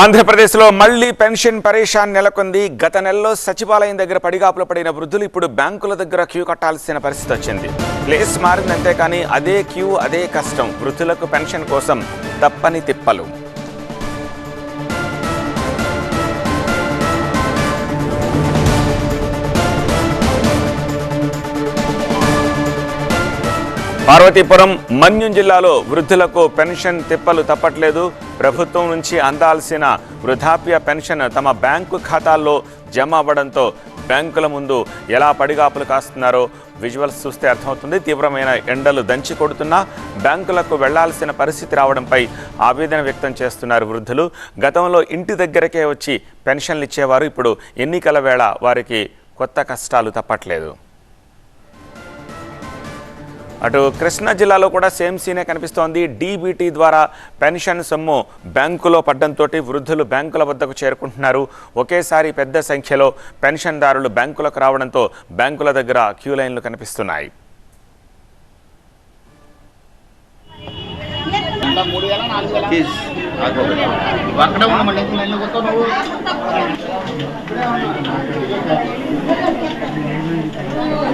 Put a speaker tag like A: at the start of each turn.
A: ఆంధ్రప్రదేశ్లో మళ్ళీ పెన్షన్ పరేషాన్ నెలకొంది. గత నెలలో సచివాలయం దగ్గర పడిగాపులు పడిన వృద్ధులు ఇప్పుడు బ్యాంకుల దగ్గర క్యూ కట్టాల్సిన పరిస్థితి వచ్చింది. ప్లేస్ మారిందంతే కానీ అదే క్యూ అదే కష్టం. వృద్ధులకు పెన్షన్ కోసం తప్పని తిప్పలు. పార్వతీపురం మన్యం జిల్లాలో వృద్ధులకు పెన్షన్ తిప్పలు తప్పట్లేదు. ప్రభుత్వం నుంచి అందాల్సిన వృద్ధాప్య పెన్షన్ తమ బ్యాంకు ఖాతాల్లో జమ అవ్వడంతో బ్యాంకుల ముందు ఎలా పడిగాపులు కాస్తున్నారో విజువల్స్ చూస్తే అర్థమవుతుంది. తీవ్రమైన ఎండలు దంచి కొడుతున్నా బ్యాంకులకు వెళ్ళాల్సిన పరిస్థితి రావడంపై ఆవేదన వ్యక్తం చేస్తున్నారు వృద్ధులు. గతంలో ఇంటి దగ్గరకే వచ్చి పెన్షన్లు ఇచ్చేవారు. ఇప్పుడు ఎన్నికల వేళ వారికి కొత్త కష్టాలు తప్పట్లేదు. అటు కృష్ణా జిల్లాలో కూడా సేమ్ సీనే కనిపిస్తోంది. డీబీటీ ద్వారా పెన్షన్ సొమ్ము బ్యాంకులో పడ్డంతో వృద్ధులు బ్యాంకుల వద్దకు చేరుకుంటున్నారు. ఒకేసారి పెద్ద సంఖ్యలో పెన్షన్దారులు బ్యాంకులకు రావడంతో బ్యాంకుల దగ్గర క్యూ లైన్లు కనిపిస్తున్నాయి.
B: ఇంకా